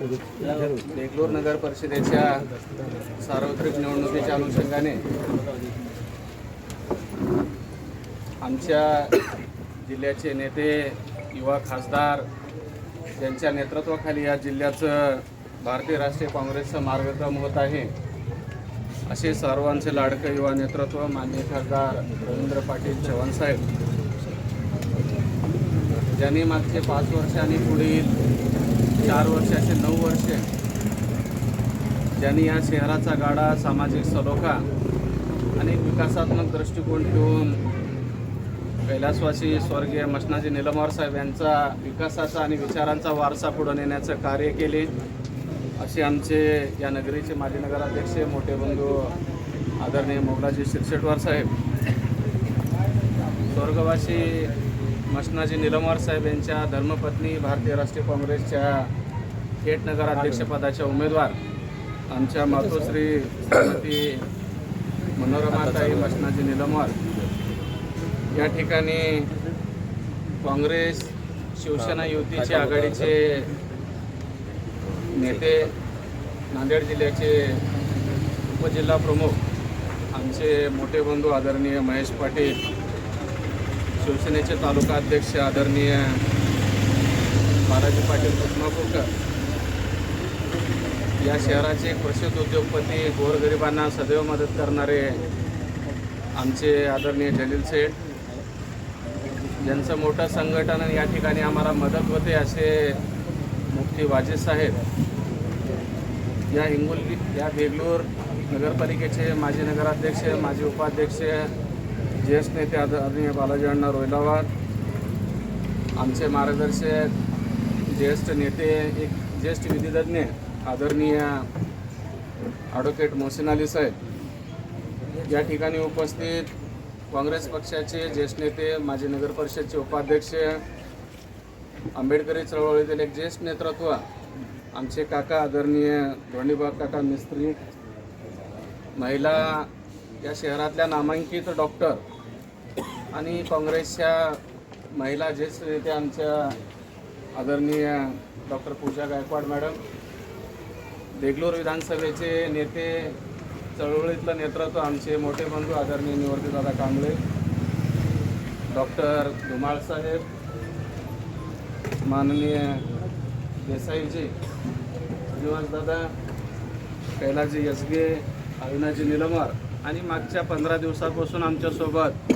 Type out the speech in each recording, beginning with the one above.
देगलूर नगर परिषदेच्या सार्वत्रिक निवडणुकीच्या अनुषंगाने आमच्या जिल्ह्याचे नेते युवा खासदार यांच्या नेतृत्वाखाली या जिल्ह्याचं भारतीय राष्ट्रीय काँग्रेसचं मार्गक्रम होत आहे. असे सर्वांचे लाडकं युवा नेतृत्व माननीय खासदार रवींद्र पाटील चव्हाण साहेब. ज्यांनी मागचे पाच वर्ष आणि पुढील चार वर्षाचे नऊ वर्षे. ज्यांनी या शहराचा गाडा सामाजिक सलोखा आणि विकासात्मक दृष्टिकोन ठेवून कैलासवासी स्वर्गीय मसनाजी निलमवार साहेब यांचा विकासाचा आणि विचारांचा वारसा पुढे नेण्याचं कार्य केले असे आमचे या नगरीचे माजी नगराध्यक्ष मोठे बंधू आदरणीय मोगलाजी शिरशेटवार साहेब. स्वर्गवासी मसनाजी निलमवार साहेब यांच्या धर्मपत्नी भारतीय राष्ट्रीय काँग्रेसच्या थेट नगराध्यक्षपदाच्या उमेदवार. आमच्या मातोश्री श्रीमती मनोरमाताई मसनाजी निलमवार या ठिकाणी काँग्रेस शिवसेना युतीचे आघाडीचे नेते नांदेड जिल्ह्याचे उपजिल्हा प्रमुख आमचे मोठे बंधू आदरणीय महेश पाटील शिवसेनेचे तालुका अध्यक्ष आदरणीय बालाजी पाटील कुसमापूरकर या शहराचे प्रसिद्ध उद्योगपती गोरगरिबांना सदैव मदत करणारे आमचे आदरणीय जलील सेठ. ज्यांचं मोठं संघटन आणि या ठिकाणी आम्हाला मदत होते असे मुफ्ती वाजे साहेब. या हिंगोली या देगलूर नगरपालिकेचे माजी नगराध्यक्ष माजी उपाध्यक्ष ज्येष्ठ नेते आदरणीय बालाजी अण्णा रोहिलावार आमचे मार्गदर्शक ज्येष्ठ नेते एक ज्येष्ठ विधितज्ञ आदरणीय ॲडव्होकेट मोहसिन अली साहेब. या ठिकाणी उपस्थित काँग्रेस पक्षाचे ज्येष्ठ नेते माजी नगर परिषदचे उपाध्यक्ष आंबेडकरी चळवळीतील एक ज्येष्ठ नेतृत्व आमचे काका आदरणीय धोंडीबाग काका मिस्त्री महिला या शहरातल्या नामांकित डॉक्टर आणि काँग्रेसच्या महिला ज्येष्ठ नेत्या आमच्या आदरणीय डॉक्टर पूजा गायकवाड मॅडम देगलूर विधानसभेचे नेते चळवळीतलं नेतृत्व आमचे मोठे बंधू आदरणीय निवर्तीदादा कांबळे डॉक्टर धुमाळसाहेब माननीय देसाईजी दादा कैलाजी यसगे अविनाजी निलमर आणि मागच्या पंधरा दिवसापासून आमच्यासोबत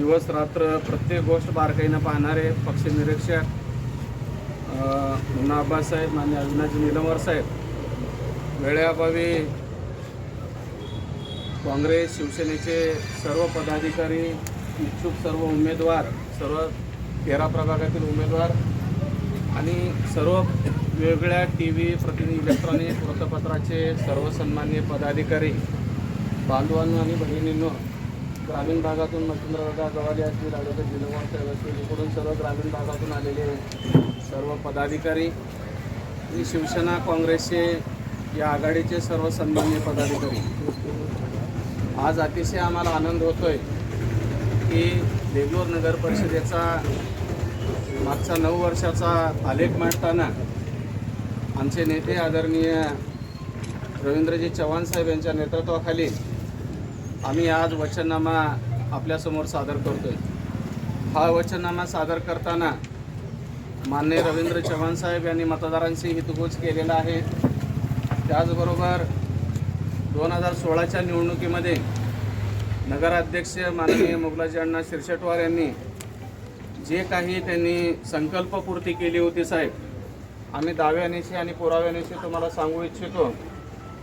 दिवस रात्र प्रत्येक गोष्ट बारकाईनं पाहणारे पक्ष निरीक्षक मुन्ना अब्बासाहेब आणि अविनाजी निलमवार साहेब. वेळेअभावी काँग्रेस शिवसेनेचे सर्व पदाधिकारी इच्छुक सर्व उमेदवार सर्व तेरा प्रभागातील उमेदवार आणि सर्व वेगवेगळ्या टी व्ही प्रतिनिधी इलेक्ट्रॉनिक वृत्तपत्राचे सर्व सन्मान्य पदाधिकारी बांधवांनो आणि बहिणींनो ग्रामीण भागातून मच्छिंद्रदादा गवाली असतील ॲडव्होकेट जिल्हा साहेब असतील इकडून सर्व ग्रामीण भागातून आलेले सर्व पदाधिकारी. आणि शिवसेना काँग्रेसचे या आघाडीचे सर्व सन्मान्य पदाधिकारी. आज अतिशय आम्हाला आनंद होतो आहे की देगलूर नगर परिषदेचा मागचा नऊ वर्षाचा आलेख मांडताना आमचे नेते आदरणीय रवींद्रजी चव्हाण साहेब यांच्या नेतृत्वाखाली आम्ही आज वचननामा आपल्यासमोर सादर करतोय. हा वचननामा सादर करताना मान्य रवींद्र चव्हाण साहेब यांनी मतदारांशी हितगोज केलेला आहे. त्याचबरोबर दोन हजार सोळाच्या निवडणुकीमध्ये नगराध्यक्ष माननीय मुगलाजी अण्णा शिरशेटवार यांनी जे काही त्यांनी संकल्पपूर्ती केली होती साहेब आम्ही दाव्यानिशी आणि पुराव्यानिशी तुम्हाला सांगू इच्छितो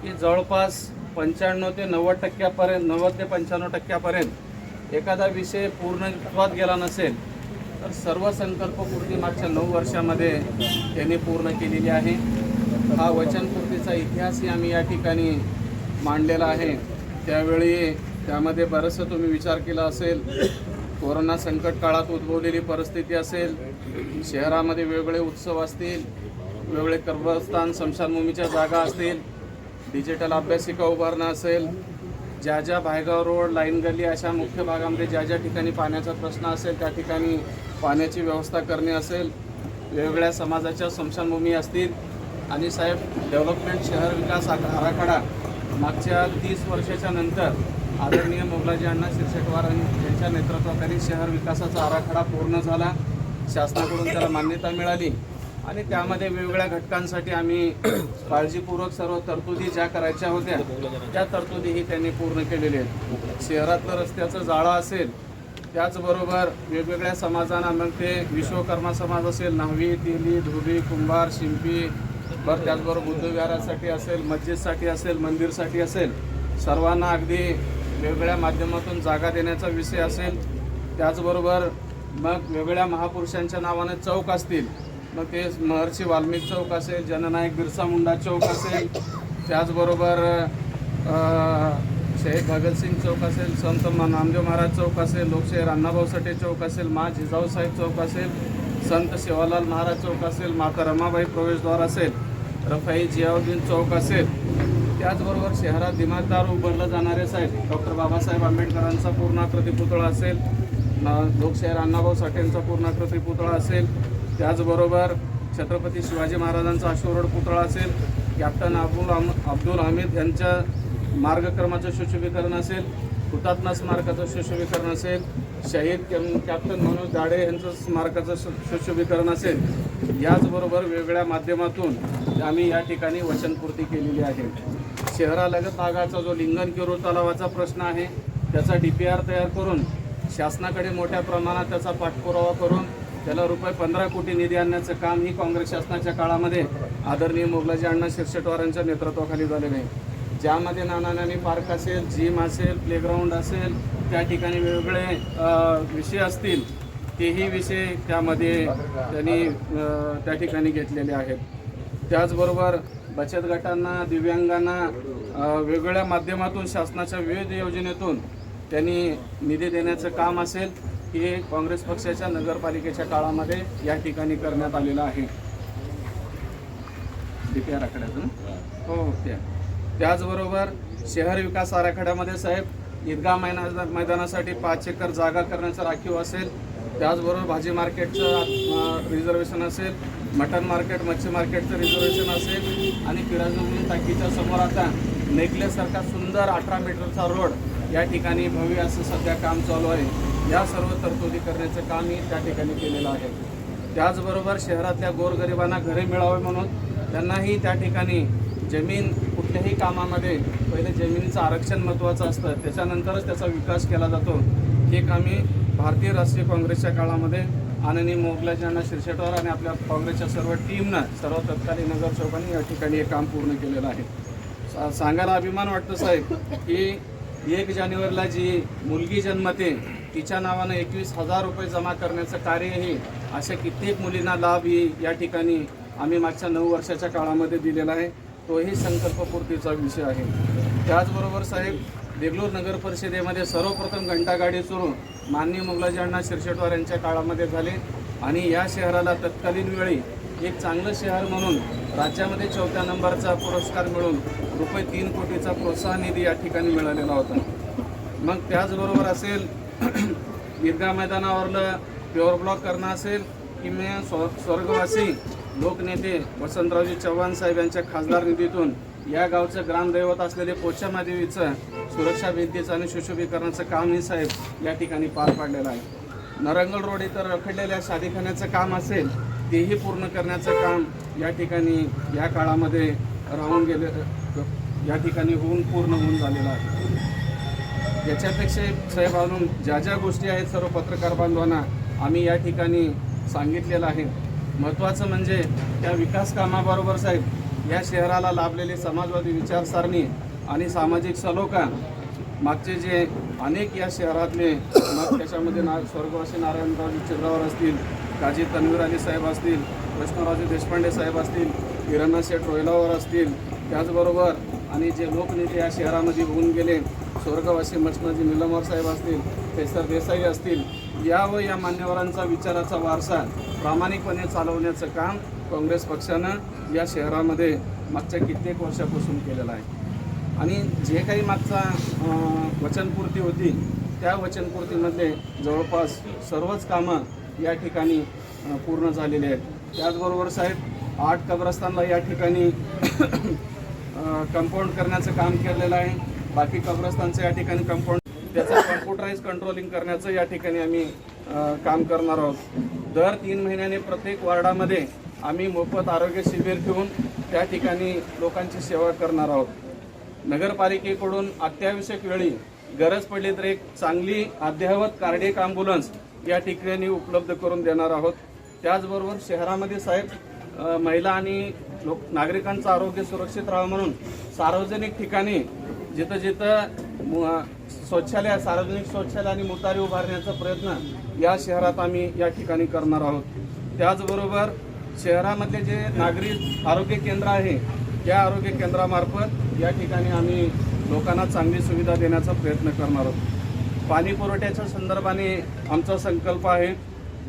की जवळपास पंच्याण्णव ते नव्वद टक्क्यापर्यंत नव्वद ते पंच्याण्णव टक्क्यापर्यंत एखादा विषय पूर्णत्वात गेला नसेल तर सर्व संकल्पपूर्ती मागच्या नऊ वर्षामध्ये त्यांनी पूर्ण केलेली आहे. हा वचनपूर्तीचा इतिहासही आम्ही या ठिकाणी मांडलेला आहे. त्यावेळी त्यामध्ये बरंचसं तुम्ही विचार केला असेल कोरोना संकट काळात उद्भवलेली परिस्थिती असेल शहरामध्ये वेगवेगळे उत्सव असतील वेगवेगळे कर्मस्थान स्मशानभूमीच्या जागा असतील डिजिटल अभ्यासिका उभारणं असेल ज्या ज्या भायगाव रोड लाईन गल्ली अशा मुख्य भागामध्ये ज्या ज्या ठिकाणी पाण्याचा प्रश्न असेल त्या ठिकाणी पाण्याची व्यवस्था करणे असेल वेगवेगळ्या समाजाच्या स्मशानभूमी असतील. आणि साहेब डेव्हलपमेंट शहर विकास आराखडा मागच्या तीस वर्षाच्या नंतर आदरणीय मोगलाजी अण्णा शिरशेटवार यांच्या नेतृत्वाखाली शहर विकासाचा आराखडा पूर्ण झाला. शासनाकडून त्याला मान्यता मिळाली. आणि त्यामध्ये वेगवेगळ्या घटकांसाठी आम्ही काळजीपूर्वक सर्व तरतुदी ज्या करायच्या होत्या त्या तरतुदीही त्यांनी पूर्ण केलेल्या आहेत. शहरातलं रस्त्याचं जाळं असेल त्याचबरोबर वेगवेगळ्या समाजांना मग ते विश्वकर्मा समाज असेल न्हावी तेली धुबी कुंभार शिंपी बरं त्याचबरोबर बुद्धविहारासाठी असेल मस्जिदसाठी असेल मंदिरसाठी असेल सर्वांना अगदी वेगवेगळ्या माध्यमातून जागा देण्याचा विषय असेल. त्याचबरोबर मग वेगवेगळ्या महापुरुषांच्या नावाने चौक असतील मग ते महर्षी वाल्मिक चौक असेल जननायक बिरसा मुंडा चौक असेल त्याचबरोबर अ, शहीद भगतसिंग चौक असेल संत नामदेव महाराज चौक असेल लोकशाहीर अण्णाभाऊ साठे चौक असेल मा जिजाऊसाहेब चौक असेल संत सेवालाल महाराज चौक असेल माता रमाबाई प्रवेशद्वार असेल रफाई जियाउद्दीन चौक असेल. त्याचबरोबर शहरात दिमागदार उभारलं जाणारे साहेब डॉक्टर बाबासाहेब आंबेडकरांचा पूर्णाकृती पुतळा असेल लोकशाहीर अण्णाभाऊ साठेंचा पूर्णाकृती पुतळा असेल त्याचबरोबर छत्रपती शिवाजी महाराजांचा अश्वरोड पुतळा असेल कॅप्टन अब्दुल अहम अब्दुल हमीद यांच्या मार्गक्रमाचं सुशोभीकरण असेल हुतात्मा स्मारकाचं सुशोभीकरण असेल शहीद कॅम- कॅप्टन मनोज दाडे यांचं स्मारकाचं सु- सुशोभीकरण असेल याचबरोबर वेगवेगळ्या माध्यमातून आम्ही या ठिकाणी वचनपूर्ती केलेली आहे. शहरालगत भागाचा जो लिंगण तलावाचा प्रश्न आहे त्याचा डी पी आर तयार करून शासनाकडे मोठ्या प्रमाणात त्याचा पाठपुरावा करून त्याला रुपये पंधरा कोटी निधी आणण्याचं काम ही काँग्रेस शासनाच्या काळामध्ये आदरणीय मोगलाजी अण्णा शिरशेटवारांच्या नेतृत्वाखाली झालेलं आहे. ज्यामध्ये नानानानी पार्क असेल जिम असेल प्लेग्राऊंड असेल त्या ठिकाणी वेगवेगळे विषय असतील तेही विषय त्यामध्ये त्यांनी त्या ठिकाणी घेतलेले आहेत. त्याचबरोबर बचत गटांना दिव्यांगांना वेगवेगळ्या माध्यमातून शासनाच्या विविध योजनेतून त्यांनी निधी देण्याचं काम असेल हे काँग्रेस पक्षाच्या नगरपालिकेच्या काळामध्ये या ठिकाणी करण्यात आलेलं आहे. डी हो त्या त्याचबरोबर शहर विकास आराखड्यामध्ये साहेब ईदगाह मैना मैदानासाठी पाच एकर जागा करण्याचा राखीव असेल त्याचबरोबर भाजी मार्केटचं रिझर्वेशन असेल मटन मार्केट मच्छी मार्केटचं रिझर्वेशन असेल आणि पिराजुद्दीन टाकीच्या समोर आता नेकलेससारखा सुंदर अठरा मीटरचा रोड या ठिकाणी भव्य असं सध्या काम चालू आहे. या सर्व तरतुदी करण्याचं कामही त्या ठिकाणी केलेलं आहे. त्याचबरोबर शहरातल्या गोरगरिबांना घरे मिळावे म्हणून त्यांनाही त्या ठिकाणी जमीन कुठल्याही कामामध्ये पहिले जमिनीचं आरक्षण महत्त्वाचं असतं त्याच्यानंतरच त्याचा विकास केला जातो. हे कामी भारतीय राष्ट्रीय काँग्रेसच्या काळामध्ये आनंदी मोगलाजांना शिरशेटवर आणि आपल्या काँग्रेसच्या सर्व टीमनं सर्व तत्कालीन नगरसेवकांनी या ठिकाणी हे काम पूर्ण केलेलं आहे. सा- सांगायला अभिमान वाटतो साहेब की एक जानेवारीला जी मुलगी जन्मते तिच्या नावानं एकवीस हजार रुपये जमा करण्याचं कार्यही अशा कित्येक मुलींना लाभ ही या ठिकाणी आम्ही मागच्या नऊ वर्षाच्या काळामध्ये दिलेला आहे. तोही संकल्पपूर्तीचा विषय आहे. त्याचबरोबर साहेब देगलूर नगर परिषदेमध्ये सर्वप्रथम घंटागाडी चोरून माननीय मुगलाजी अण्णा शिरशेटवार यांच्या काळामध्ये झाले आणि या शहराला तत्कालीन वेळी एक चांगलं शहर म्हणून राज्यामध्ये चौथ्या नंबरचा पुरस्कार मिळून रुपये तीन कोटीचा प्रोत्साहन निधी या ठिकाणी मिळालेला होता. मग त्याचबरोबर असेल ईदगा मैदानावरलं प्युअर ब्लॉक करणं असेल की मी स्व स्वर्गवासी लोकनेते वसंतरावजी चव्हाण साहेब यांच्या खासदार निधीतून या गावचं ग्रामदैवत असलेले पोचामादेवीचं सुरक्षा भिंतीचं आणि सुशोभीकरणाचं कामही साहेब या ठिकाणी पार पाडलेलं आहे. नरंगल रोड इथं रखडलेल्या शादीखान्याचं काम असेल तेही पूर्ण करण्याचं काम या ठिकाणी या काळामध्ये राहून गेले या ठिकाणी होऊन पूर्ण होऊन झालेलं आहे. याच्यापेक्षा साहेब अजून ज्या ज्या गोष्टी आहेत सर्व पत्रकार बांधवांना आम्ही या ठिकाणी सांगितलेलं आहे. महत्त्वाचं म्हणजे त्या विकास कामाबरोबर साहेब या शहराला लाभलेली समाजवादी विचारसरणी आणि सामाजिक सलोखा मागचे जे अनेक या शहरातले मग त्याच्यामध्ये ना स्वर्गवासी नारायणराव चित्रावर असतील काजी तन्वीर अली साहेब असतील कृष्णराजे देशपांडे साहेब असतील किरणा शेठ रोयलावर असतील त्याचबरोबर आणि जे लोकनेते या शहरामध्ये होऊन गेले स्वर्गवासी मचनाजी निलंबर साहेब असतील केसर देसाई असतील या व या मान्यवरांचा विचाराचा वारसा प्रामाणिकपणे चालवण्याचं काम काँग्रेस पक्षानं या शहरामध्ये मागच्या कित्येक वर्षापासून केलेलं आहे. आणि जे काही मागचा वचनपूर्ती होती त्या वचनपूर्तीमध्ये जवळपास सर्वच कामं या ठिकाणी पूर्ण झालेली आहेत. त्याचबरोबर साहेब आठ कब्रस्तानला या ठिकाणी कंपाऊंड करण्याचं काम केलेलं आहे. बाकी कब्रस्तानचं या ठिकाणी कंपाऊंड त्याचं कम्प्युटराईज कंट्रोलिंग करण्याचं या ठिकाणी आम्ही काम करणार आहोत. दर तीन महिन्याने प्रत्येक वार्डामध्ये आम्ही मोफत आरोग्य शिबिर ठेवून त्या ठिकाणी लोकांची सेवा करणार आहोत. नगरपालिकेकडून अत्यावश्यक वेळी गरज पडली तर एक चांगली अद्ययावत कार्डियक ॲम्ब्युलन्स या ठिकाणी उपलब्ध करून देणार आहोत. त्याचबरोबर शहरामध्ये साहेब महिला आणि लोक नागरिकांचं आरोग्य सुरक्षित राहावं म्हणून सार्वजनिक ठिकाणी जिथं जिथं शौचालय सार्वजनिक शौचालय आणि मुतारी उभारण्याचा प्रयत्न या शहरात आम्ही या ठिकाणी करणार आहोत. त्याचबरोबर शहरामधले जे नागरी आरोग्य केंद्र आहे त्या आरोग्य केंद्रामार्फत या ठिकाणी आम्ही लोकांना चांगली सुविधा देण्याचा प्रयत्न करणार आहोत. पाणी पुरवठ्याच्या संदर्भाने आमचा संकल्प आहे.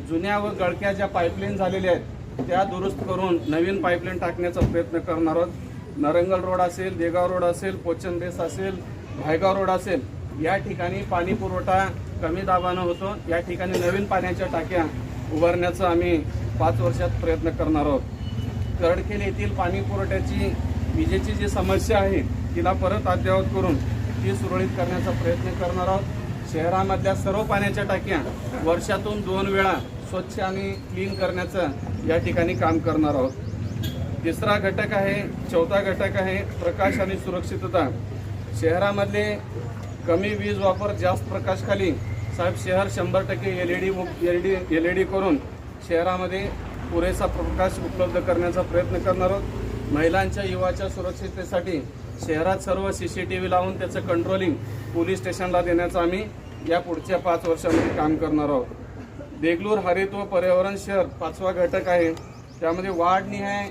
जुन्या व गळक्या ज्या पाईपलाईन झालेल्या आहेत त्या दुरुस्त करून नवीन पाईपलाईन टाकण्याचा प्रयत्न करणार आहोत. नरंगल रोड असेल देगाव रोड असेल पोचनबेस असेल भायगाव रोड असेल या ठिकाणी पाणी पुरवठा कमी दाबानं होतो. या ठिकाणी नवीन पाण्याच्या टाक्या उभारण्याचा आम्ही पाच वर्षात प्रयत्न करणार आहोत. करडखेल येथील पाणी पुरवठ्याची विजेची जी समस्या आहे तिला परत अद्ययावत करून ती सुरळीत करण्याचा प्रयत्न करणार आहोत. शहरामधल्या सर्व पाण्याच्या टाक्या वर्षातून दोन वेळा स्वच्छ आणि क्लीन करण्याचं या ठिकाणी काम करणार आहोत. तिसरा घटक आहे चौथा घटक आहे प्रकाश आणि सुरक्षितता. शहरामधले कमी वीज वापर जास्त प्रकाशखाली साहेब शहर शंभर टक्के L E D L D L E D करून शहरामध्ये पुरेसा प्रकाश उपलब्ध करण्याचा प्रयत्न करणार आहोत. महिलांच्या युवाच्या सुरक्षिततेसाठी शहरात सर्व सी सी टी व्ही लावून त्याचं कंट्रोलिंग पोलीस स्टेशनला देण्याचं आम्ही या पुढच्या पाच वर्षामध्ये काम करणार आहोत. देगलूर हरित व पर्यावरण शहर पाचवा घटक आहे. त्यामध्ये वाढनिहाय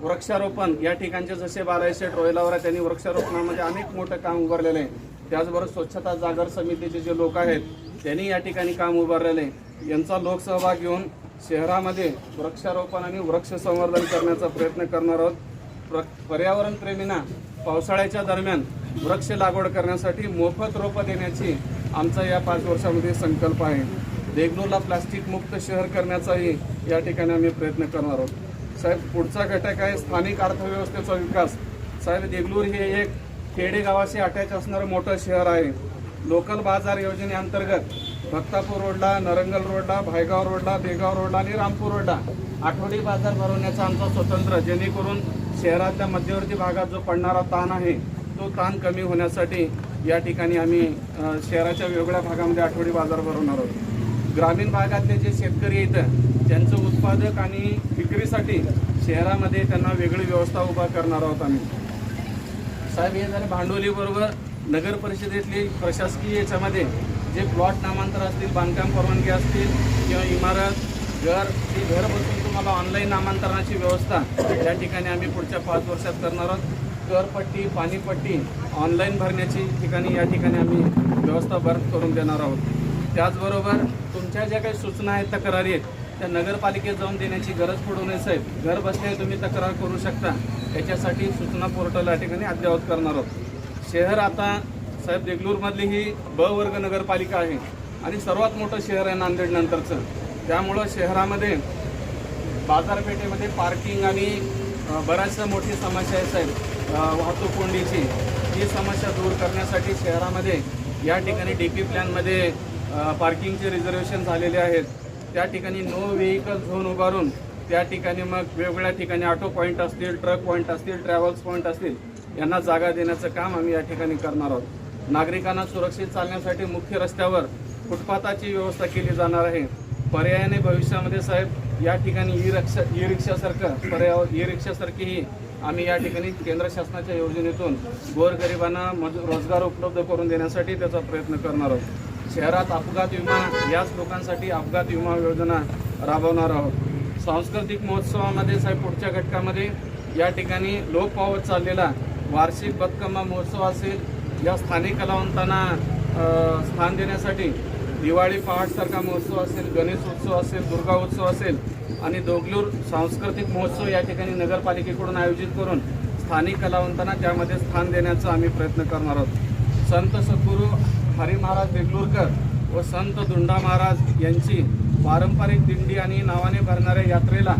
वृक्षारोपण या ठिकाणचे जसे बालाजी शेठ आहे त्यांनी वृक्षारोपणामध्ये अनेक मोठं काम उभारलेलं आहे. त्याचबरोबर स्वच्छता जागर समितीचे जे लोक आहेत त्यांनी या ठिकाणी काम उभारलेलं आहे. यांचा लोकसहभाग घेऊन शहरामध्ये वृक्षारोपण आणि वृक्ष संवर्धन करण्याचा प्रयत्न करणार आहोत. प्र पर्यावरण प्रेमींना पावसाळ्याच्या दरम्यान वृक्ष लागवड करण्यासाठी मोफत रोपं देण्याची आमचा या पाच वर्षामध्ये संकल्प आहे. देगलूरला प्लास्टिक मुक्त शहर करण्याचाही या ठिकाणी आम्ही प्रयत्न करणार आहोत. साहेब पुढचा घटक आहे स्थानिक अर्थव्यवस्थेचा विकास. साहेब देगलूर हे एक खेडेगावाशी अटॅच असणारं मोठं शहर आहे. लोकल बाजार योजनेअंतर्गत भक्तापूर रोडला नरंगल रोडला भायगाव रोडला देगाव रोडला आणि रामपूर रोडला आठवडी बाजार भरवण्याचा आमचा स्वतंत्र जेणेकरून शहरातल्या मध्यवर्ती भागात जो पडणारा ताण आहे तो ताण कमी होण्यासाठी या ठिकाणी आम्ही शहराच्या वेगवेगळ्या भागामध्ये आठवडी बाजार भरवणार आहोत. ग्रामीण भागातले जे शेतकरी आहेत त्यांचं उत्पादक आणि विक्रीसाठी शहरामध्ये त्यांना वेगळी व्यवस्था उभा करणार आहोत आम्ही. साहेब हे झाले भांडवलीबरोबर नगर परिषदेतली प्रशासकीय याच्यामध्ये जे प्लॉट नामांतर असतील बांधकाम परवानगी असतील किंवा इमारत घर ती घर बसून तुम्हाला ऑनलाईन नामांतरणाची व्यवस्था या ठिकाणी आम्ही पुढच्या पाच वर्षात करणार आहोत. करपट्टी पाणीपट्टी ऑनलाईन भरण्याची ठिकाणी या ठिकाणी आम्ही व्यवस्था भर करून देणार आहोत. त्याचबरोबर तुमच्या ज्या काही सूचना आहेत तक्रारी आहेत त्या नगरपालिकेत जाऊन देण्याची गरज पडू नये साहेब. घर बसल्या तुम्ही तक्रार करू शकता. त्याच्यासाठी सूचना पोर्टल या ठिकाणी अद्ययावत करणार आहोत. शहर आता साहेब देगलूरमधली ही ब वर्ग नगरपालिका आहे आणि सर्वात मोठं शहर आहे नांदेडनंतरचं त्यामुळं शहरामध्ये बाजारपेठेमध्ये पार्किंग आणि बऱ्याचशा मोठी समस्या आहे साहेब. वाहतूक कोंडीची. ही समस्या दूर करण्यासाठी शहरामध्ये या ठिकाणी डी पी प्लॅनमध्ये पार्किंगचे रिझर्वेशन झालेले आहेत. त्या ठिकाणी नो व्हेकल झोन उभारून त्या ठिकाणी मग वेगवेगळ्या ठिकाणी ऑटो पॉईंट असतील ट्रक पॉईंट असतील ट्रॅव्हल्स पॉईंट असतील यांना जागा देण्याचं काम आम्ही या ठिकाणी करणार आहोत. नागरिकांना सुरक्षित चालण्यासाठी मुख्य रस्त्यावर फुटपाथाची व्यवस्था केली जाणार आहे. पर्यायाने भविष्यामध्ये साहेब या ठिकाणी ई रिक्षा ई रिक्षासारखं पर्याय ई रिक्षासारखीही आम्ही या ठिकाणी केंद्र शासनाच्या योजनेतून गोरगरिबांना मज रोजगार उपलब्ध करून देण्यासाठी त्याचा प्रयत्न करणार आहोत. शहरात अपघात विमा याच लोकांसाठी अपघात विमा योजना राबवणार आहोत. सांस्कृतिक महोत्सवामध्ये साहेब पुढच्या घटकामध्ये या ठिकाणी लोक पावत चाललेला वार्षिक बदकम्मा महोत्सव असेल. या स्थानिक कलावंतांना स्थान देण्यासाठी दिवाळी पहाटसारखा महोत्सव असेल गणेश उत्सव असेल दुर्गा उत्सव असेल आणि दोगलूर सांस्कृतिक महोत्सव या ठिकाणी नगरपालिकेकडून आयोजित करून स्थानिक कलावंतांना त्यामध्ये स्थान देण्याचा आम्ही प्रयत्न करणार आहोत. संत सद्गुरू हरी महाराज देगलूरकर व संत दुंडा महाराज यांची पारंपरिक दिंडी आणि नावाने भरणाऱ्या यात्रेला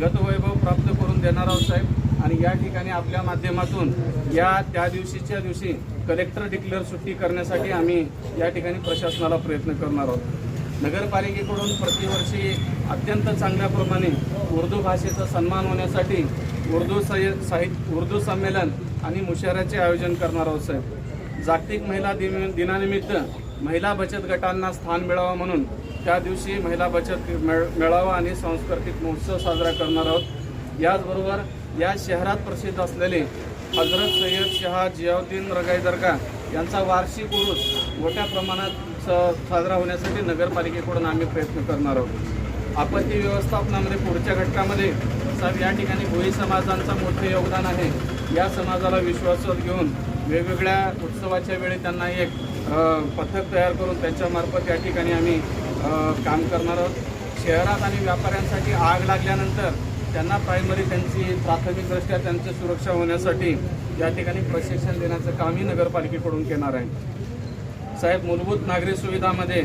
गतवैभव प्राप्त करून देणार आहोत साहेब. आणि या ठिकाणी आपल्या माध्यमातून या त्या दिवशीच्या दिवशी कलेक्टर डिक्लेअर सुट्टी करण्यासाठी आम्ही या ठिकाणी प्रशासनाला प्रयत्न करणार आहोत. नगरपालिकेकडून प्रतिवर्षी अत्यंत चांगल्याप्रमाणे उर्दू भाषेचा सन्मान होण्यासाठी उर्दू साहि- साहित्य उर्दू संमेलन आणि मुशाऱ्याचे आयोजन करणार आहोत साहेब. जागतिक महिला दिन दिनानिमित्त महिला बचत गटांना स्थान मिळावं म्हणून त्या दिवशी महिला बचत मेळ मेळावा आणि सांस्कृतिक महोत्सव साजरा करणार आहोत. याचबरोबर या शहरात प्रसिद्ध असलेले हजरत सय्यद शहा जियाउद्दीन रगाई दर्गा यांचा वार्षिक उरूस मोठ्या प्रमाणात स- साजरा होण्यासाठी नगरपालिकेकडून आम्ही प्रयत्न करणार आहोत. आपत्ती व्यवस्थापनामध्ये पुढच्या घटकामध्ये साहेब या ठिकाणी भोई समाजांचं मोठं योगदान आहे. या समाजाला विश्वासात घेऊन वेगवेगळ्या उत्सवाच्या वेळी त्यांना एक पथक तयार करून त्यांच्यामार्फत या ठिकाणी आम्ही काम करणार आहोत. शहरात आणि व्यापाऱ्यांसाठी आग लागल्यानंतर त्यांना प्रायमरी त्यांची प्राथमिकदृष्ट्या त्यांची सुरक्षा होण्यासाठी या ठिकाणी प्रशिक्षण देण्याचं कामही नगरपालिकेकडून घेणार आहे. साहेब मूलभूत नागरी सुविधामध्ये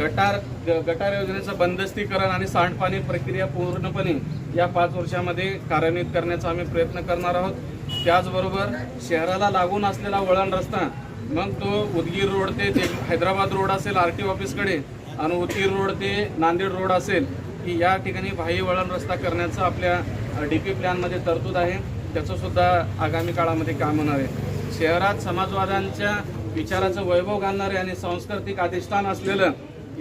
गटार ग- गटार योजनेचं बंदस्तीकरण आणि सांडपाणी प्रक्रिया पूर्णपणे या पाच वर्षामध्ये कार्यान्वित करण्याचा आम्ही प्रयत्न करणार आहोत. त्याचबरोबर शहराला लागून असलेला वळण रस्ता मग तो उदगीर रोड ते हैदराबाद रोड असेल आर टी ऑफिसकडे आणि उदगीर रोड ते नांदेड रोड असेल की या ठिकाणी भाई वळण रस्ता करण्याचं आपल्या डी पी प्लॅनमध्ये तरतूद आहे. त्याचंसुद्धा आगामी काळामध्ये काम होणार आहे. शहरात समाजवाद्यांच्या विचाराचं वैभव घालणारे आणि सांस्कृतिक अधिष्ठान असलेलं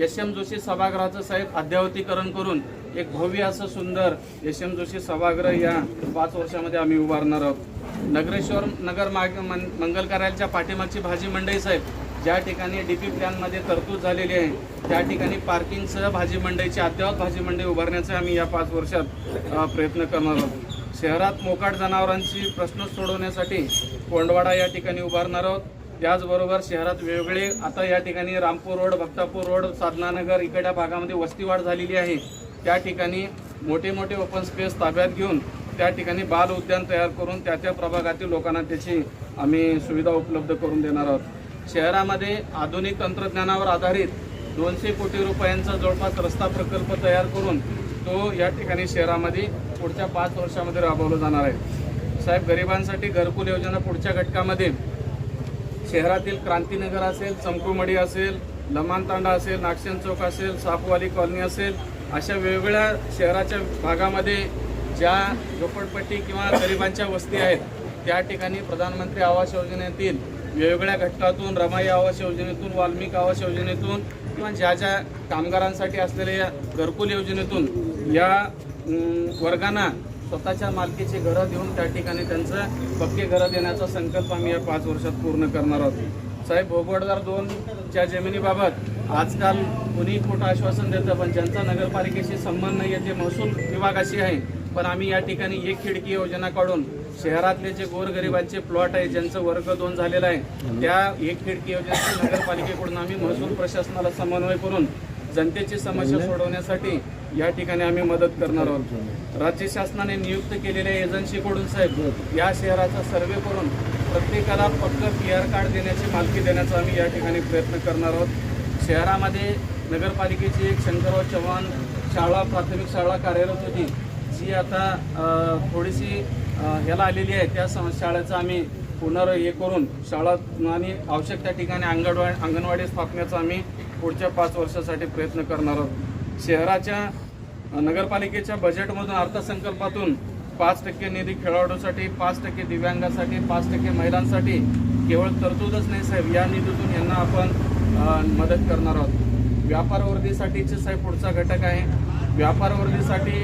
एस एम जोशी सभागृहाचं साहेब अद्यावतीकरण करून एक भव्य असं सुंदर एस एम जोशी सभागृह या पाच वर्षामध्ये आम्ही उभारणार आहोत. नगरेश्वर नगर माग मन- मंगल कार्यालयाच्या पाठीमागची भाजी मंडई साहेब ज्या ठिकाणी डी पी प्लॅनमध्ये तरतूद झालेली आहे त्या ठिकाणी पार्किंगसह भाजी मंडईची अद्ययावत भाजी मंडई उभारण्याचा आम्ही या पाच वर्षात प्रयत्न करणार आहोत. शहरात मोकाट जनावरांची प्रश्न सोडवण्यासाठी कोंडवाडा या ठिकाणी उभारणार आहोत. त्याचबरोबर शहरात वेगवेगळे आता या ठिकाणी रामपूर रोड भक्तापूर रोड साधनानगर इकड्या भागामध्ये वस्तीवाढ झालेली आहे. त्या ठिकाणी मोठे मोठे ओपन स्पेस ताब्यात घेऊन त्या ठिकाणी बाल उद्यान तयार करून त्या त्या प्रभागातील लोकांना त्याची आम्ही सुविधा उपलब्ध करून देणार आहोत. शहरामध्ये आधुनिक तंत्रज्ञानावर आधारित दोनशे कोटी रुपयांचा जवळपास रस्ता प्रकल्प तयार करून तो या ठिकाणी शहरामध्ये पुढच्या पाच वर्षामध्ये राबवला जाणार आहे. साहेब गरिबांसाठी घरकुल योजना पुढच्या घटकामध्ये शहरातील क्रांतीनगर असेल चमकुमडी असेल लमानतांडा असेल नागशेन चौक असेल सापवाली कॉलनी असेल अशा वेगवेगळ्या शहराच्या भागामध्ये ज्या झोपडपट्टी किंवा गरिबांच्या वस्ती आहेत त्या ठिकाणी प्रधानमंत्री आवास योजनेतील वेगवेगळ्या घटकातून रमाई आवास योजनेतून वाल्मिक आवास योजनेतून किंवा ज्या ज्या कामगारांसाठी असलेल्या या घरकुल योजनेतून या वर्गांना स्वतःच्या मालकीची घरं देऊन त्या ठिकाणी त्यांचं पक्के घरं देण्याचा संकल्प आम्ही या पाच वर्षात पूर्ण करणार आहोत. साहेब भोगवडदार दोन दोनच्या जमिनीबाबत आजकाल कुणी खोटं आश्वासन देतं पण ज्यांचा नगरपालिकेशी संबंध नाही आहे ते महसूल विभागाशी आहे. पण आम्ही या ठिकाणी एक खिडकी योजना काढून शहरातले जे गोरगरिबांचे प्लॉट आहे ज्यांचं वर्ग दोन झालेलं आहे त्या एक खिडकी योजनेची नगरपालिकेकडून आम्ही महसूल प्रशासनाला समन्वय करून जनतेची समस्या सोडवण्यासाठी या ठिकाणी आम्ही मदत करणार आहोत. राज्य शासनाने नियुक्त केलेल्या एजन्सीकडून साहेब या शहराचा सर्वे करून प्रत्येकाला पक्क पी आर कार्ड देण्याची मालकी देण्याचा आम्ही या ठिकाणी प्रयत्न करणार आहोत. शहरामध्ये नगरपालिकेची एक शंकरराव चव्हाण शाळा प्राथमिक शाळा कार्यरत होती. जी आता थोडीशी ह्याला आलेली आहे. त्या शाळेचा आम्ही पुनर् हे करून शाळा आणि आवश्यक त्या ठिकाणी अंगणवा अंगणवाडी स्थापण्याचा आम्ही पुढच्या पाच वर्षासाठी प्रयत्न करणार आहोत. शहराच्या नगरपालिकेच्या बजेटमधून अर्थसंकल्पातून पाच टक्के निधी खेळाडूसाठी पाच टक्के दिव्यांगासाठी पाच टक्के महिलांसाठी केवळ तरतूदच नाही साहेब. या निधीतून यांना आपण मदत करणार आहोत. व्यापारवर्दीसाठीचे साहेब पुढचा घटक आहे. व्यापार वर्धीसाठी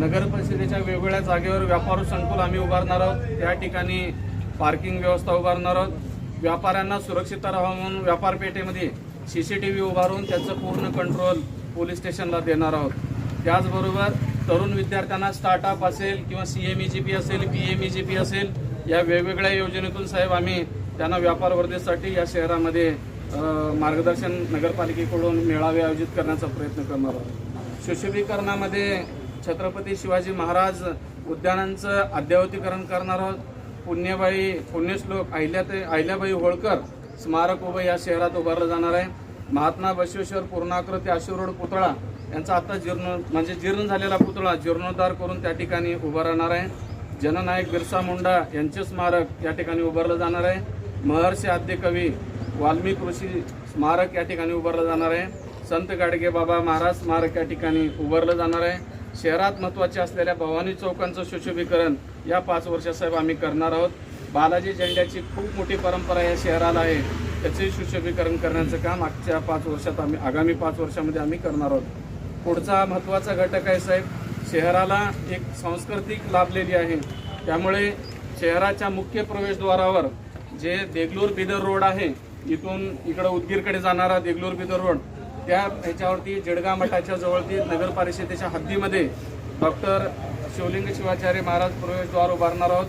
नगर परिषदेच्या वेगवेगळ्या जागेवर व्यापार संकुल आम्ही उभारणार आहोत. त्या ठिकाणी पार्किंग व्यवस्था उभारणार आहोत. व्यापाऱ्यांना सुरक्षितता राहावं म्हणून व्यापारपेठेमध्ये सी सी टी व्ही उभारून त्याचं पूर्ण कंट्रोल पोलीस स्टेशनला देणार आहोत. त्याचबरोबर तरुण विद्यार्थ्यांना स्टार्टअप असेल किंवा C M E G P असेल P M E G P असेल या वेगवेगळ्या योजनेतून साहेब आम्ही त्यांना व्यापार वर्धेसाठी या शहरामध्ये मार्गदर्शन नगरपालिकेकडून मेळावे आयोजित करण्याचा प्रयत्न करणार आहोत. सुशोभीकरणामध्ये छत्रपती शिवाजी महाराज उद्यानांचं अद्ययावतीकरण करणार आहोत. पुण्यबाई पुण्यश्लोक अहिल्याते अहिल्याबाई होळकर स्मारक उभं या शहरात उभारलं जाणार आहे. महात्मा बसवेश्वर पूर्णाकृती अश्वरोड पुतळा यांचा आता जीर्ण म्हणजे जीर्ण झालेला पुतळा जीर्णोद्धार करून त्या ठिकाणी उभा राहणार आहे. जननायक बिरसा मुंडा यांचे स्मारक या ठिकाणी उभारलं जाणार आहे. महर्षी आद्य कवी वाल्मिक ऋषी स्मारक या ठिकाणी उभारलं जाणार आहे. संत गाडगे बाबा महाराज स्मारक या ठिकाणी उभारलं जाणार आहे. शहरात महत्त्वाचे असलेल्या भवानी चौकांचं सुशोभीकरण या पाच वर्षासाहेब आम्ही करणार आहोत. बालाजी झेंड्याची खूप मोठी परंपरा या शहराला आहे. त्याचंही सुशोभीकरण करण्याचं काम मागच्या पाच वर्षात आम्ही आगामी पाच वर्षामध्ये आम्ही करणार आहोत. पुढचा महत्त्वाचा घटक आहे साहेब शहराला एक सांस्कृतिक लाभलेली आहे. त्यामुळे शहराच्या मुख्य प्रवेशद्वारावर जे देगलूर बिदर रोड आहे इथून इकडं उदगीरकडे जाणारा देगलूर बिदर रोड त्या ह्याच्यावरती जडगा मठाच्या जवळती नगर परिषदेच्या हद्दीमध्ये डॉक्टर शिवलिंग शिवाचार्य महाराज प्रवेशद्वार उभारणार आहोत.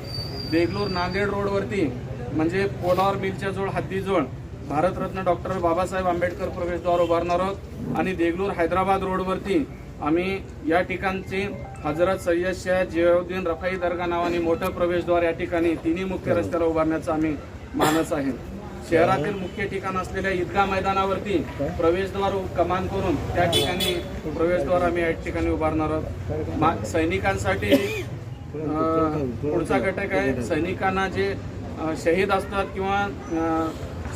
देगलूर नांदेड रोडवरती म्हणजे पोलावर मिलच्या जवळ हद्दीजवळ भारतरत्न डॉक्टर बाबासाहेब आंबेडकर प्रवेशद्वार उभारणार आहोत. आणि देगलूर हैदराबाद रोडवरती आम्ही या ठिकाणचे हजरत सय्यद शाह जियाउद्दीन रफाई दर्गा नावाने मोठं प्रवेशद्वार या ठिकाणी तिन्ही मुख्य रस्त्याला उभारण्याचा आम्ही मानस आहे. शहरातील मुख्य ठिकाण असलेल्या ईदगा मैदानावरती प्रवेशद्वार कमान करून त्या ठिकाणी प्रवेशद्वार आम्ही या ठिकाणी उभारणार आहोत. मा- सैनिकांसाठी पुढचा घटक आहे. सैनिकांना जे शहीद असतात किंवा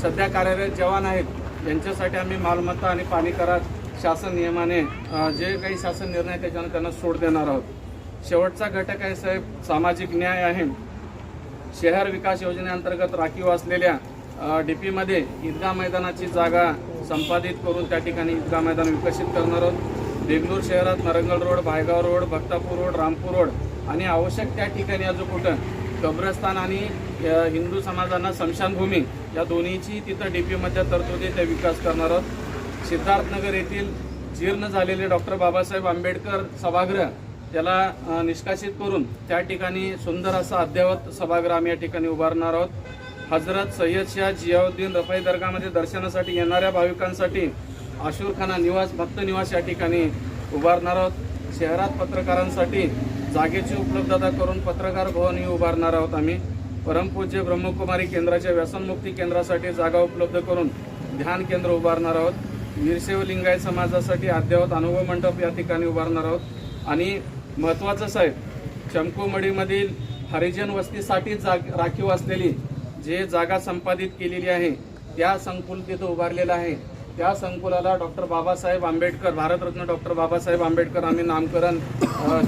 सध्या कार्यरत जवान आहेत. यांच्यासाठी आम्ही मालमत्ता आणि पाणी करार शासन नियमाने जे काही शासन निर्णय आहे त्याच्यानं त्यांना सूट देणार आहोत. शेवटचा घटक आहे साहेब सामाजिक न्याय आहे. शहर विकास योजनेअंतर्गत राखीव असलेल्या डी पीमध्ये ईदगाह मैदानाची जागा संपादित करून त्या ठिकाणी ईदगाह मैदान विकसित करणार आहोत. देगलूर शहरात Narangal road Bhaygaon road Bhaktapur road Rampur road आणि आवश्यक त्या ठिकाणी अजून कुठं कब्रस्तान आणि हिंदू समाजांना स्मशानभूमी या दोन्हीची तिथं डी डीपीमध्ये तरतुदी त्या विकास करणार आहोत. सिद्धार्थनगर येथील जीर्ण झालेले डॉक्टर बाबासाहेब आंबेडकर सभागृह त्याला निष्कासित करून त्या ठिकाणी सुंदर असा अद्ययावत सभागृह आम्ही या ठिकाणी उभारणार आहोत. हजरत सय्यद शाह जियाउद्दीन रफाई दर्गामध्ये दर्शनासाठी येणाऱ्या भाविकांसाठी आशूरखाना निवास भक्त निवास या ठिकाणी उभारणार आहोत. शहरात पत्रकारांसाठी जागेची उपलब्धता करून पत्रकार भवनही उभारणार आहोत आम्ही. परमपूज्य ब्रह्मकुमारी केंद्राच्या व्यसनमुक्ती केंद्रासाठी जागा उपलब्ध करून ध्यान केंद्र उभारणार आहोत. निरसेव लिंगायत समाजासाठी अद्ययावत अनुभव मंडप या ठिकाणी उभारणार आहोत. आणि महत्त्वाचं साहेब चमकोमडीमधील हरिजन वस्तीसाठी जाग राखीव असलेली जे जागा संपादित केलेली आहे त्या संकुल तिथं उभारलेलं आहे. त्या संकुलाला डॉक्टर बाबासाहेब आंबेडकर भारतरत्न डॉक्टर बाबासाहेब आंबेडकर आम्ही नामकरण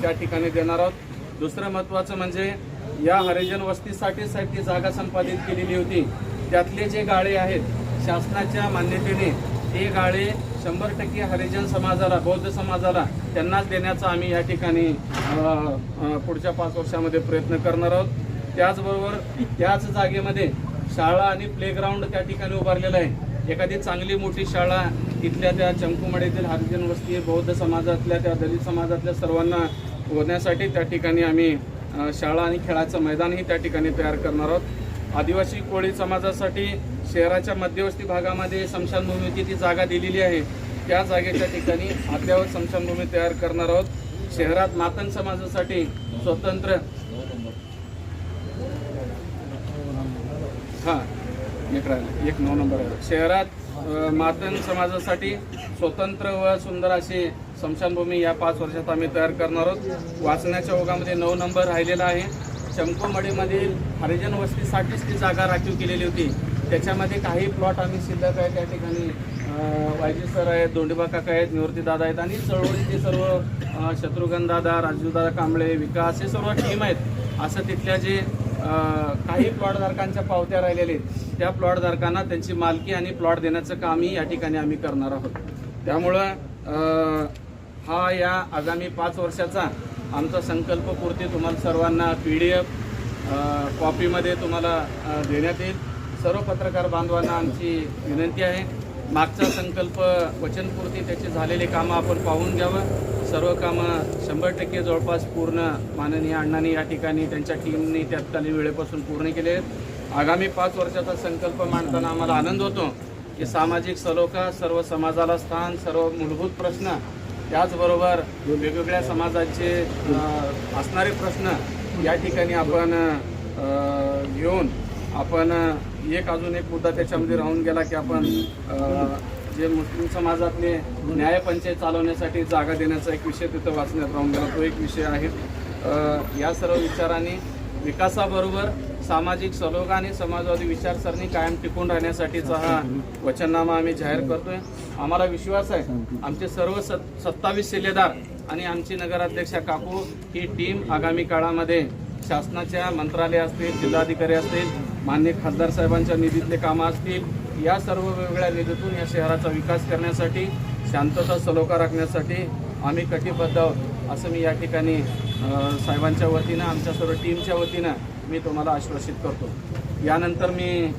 त्या ठिकाणी देणार आहोत. दुसरं महत्त्वाचं म्हणजे या हरिजन वस्तीसाठी साहेब ती जागा संपादित केलेली होती. त्यातले जे गाळे आहेत शासनाच्या मान्यतेने ते गाळे शंभर टक्के हरिजन समाजाला बौद्ध समाजाला त्यांनाच देण्याचा आम्ही या ठिकाणी पुढच्या पाच वर्षामध्ये प्रयत्न करणार आहोत. त्याचबरोबर त्याच जागेमध्ये शाळा आणि प्लेग्राऊंड त्या ठिकाणी उभारलेलं आहे. एखादी चांगली मोठी शाळा तिथल्या त्या चंकुमडीतील हरिजन वस्ती बौद्ध समाजातल्या त्या दलित समाजातल्या सर्वांना होण्यासाठी त्या ठिकाणी आम्ही शाळा आणि खेळाचं मैदानही त्या ठिकाणी तयार करणार आहोत. आदिवासी कोळी समाजासाठी शहराच्या मध्यवस्ती भागामध्ये स्मशानभूमीची ती जागा दिलेली आहे. त्या जागेच्या ठिकाणी अद्यावत स्मशानभूमी तयार करणार आहोत. शहरात मातन समाजासाठी स्वतंत्र हां एक राहिलं एक नऊ नंबर आहे शहरात मातंग मातन समाजासाठी स्वतंत्र व सुंदर अशी स्मशानभूमी या पाच वर्षात आम्ही तयार करणार आहोत. वाचण्याच्या ओघामध्ये नऊ नंबर राहिलेला आहे. चमकोमडीमधील हरिजन वस्तीसाठीच ती जागा राखीव केलेली होती. त्याच्यामध्ये काही प्लॉट आम्ही शिल्लक आहे त्या ठिकाणी वायजी सर आहेत दोंडीबा काका आहेत निवृत्ती दादा आहेत आणि चळवळीचे सर्व शत्रुघ्न दादा राजूदादा कांबळे विकास हे सर्व टीम आहेत. असं तिथल्या जे काही प्लॉटधारकांच्या पावत्या राहिलेल्या आहेत त्या प्लॉटधारकांना त्यांची मालकी आणि प्लॉट देण्याचं कामही या ठिकाणी आम्ही करणार आहोत. त्यामुळं हा या आगामी पाच वर्षाचा आमचा संकल्पपूर्ती तुम्हाला सर्वांना पी डी एफ कॉपीमध्ये तुम्हाला देण्यात येईल. सर्व पत्रकार बांधवांना आमची विनंती आहे. मागचा संकल्प वचनपूर्ती त्याची झालेली कामं आपण पाहून घ्यावं. सर्व कामं शंभर टक्के जवळपास पूर्ण माननीय अण्णांनी या ठिकाणी त्यांच्या टीमनी त्यातकालीन वेळेपासून पूर्ण केले आहेत. आगामी पाच वर्षाचा संकल्प मांडताना आम्हाला आनंद होतो की सामाजिक सलोखा सर्व समाजाला स्थान सर्व मूलभूत प्रश्न त्याचबरोबर वेगवेगळ्या समाजाचे असणारे प्रश्न या ठिकाणी आपण घेऊन आपण एक अजून एक मुद्दा त्याच्यामध्ये राहून गेला की आपण जे मुस्लिम समाजातले न्यायपंचायत चालवण्यासाठी जागा देण्याचा एक विषय तिथं वाचण्यात राहून गेला. तो एक विषय आहे. या सर्व विचारांनी विकासाबरोबर सामाजिक सलोखा आणि समाजवादी विचारसरणी कायम टिकून राहण्यासाठीचा हा वचननामा आम्ही जाहीर करतोय. आम्हाला विश्वास आहे आमचे सर्व सत सत्तावीस शिलेदार आणि आमची नगराध्यक्षा काकू ही टीम आगामी काळामध्ये शासनाच्या मंत्रालय असतील जिल्हाधिकारी असतील मान्य खासदार साहेबांच्या निधीतले कामं असतील या सर्व वेगवेगळ्या निधीतून या शहराचा विकास करण्यासाठी शांतता सलोखा राखण्यासाठी आम्ही कटिबद्ध आहोत असं मी या ठिकाणी साहेबांच्या वतीनं आमच्या सर्व टीमच्या वतीनं मी तुम्हाला आश्वासित करतो. यानंतर मी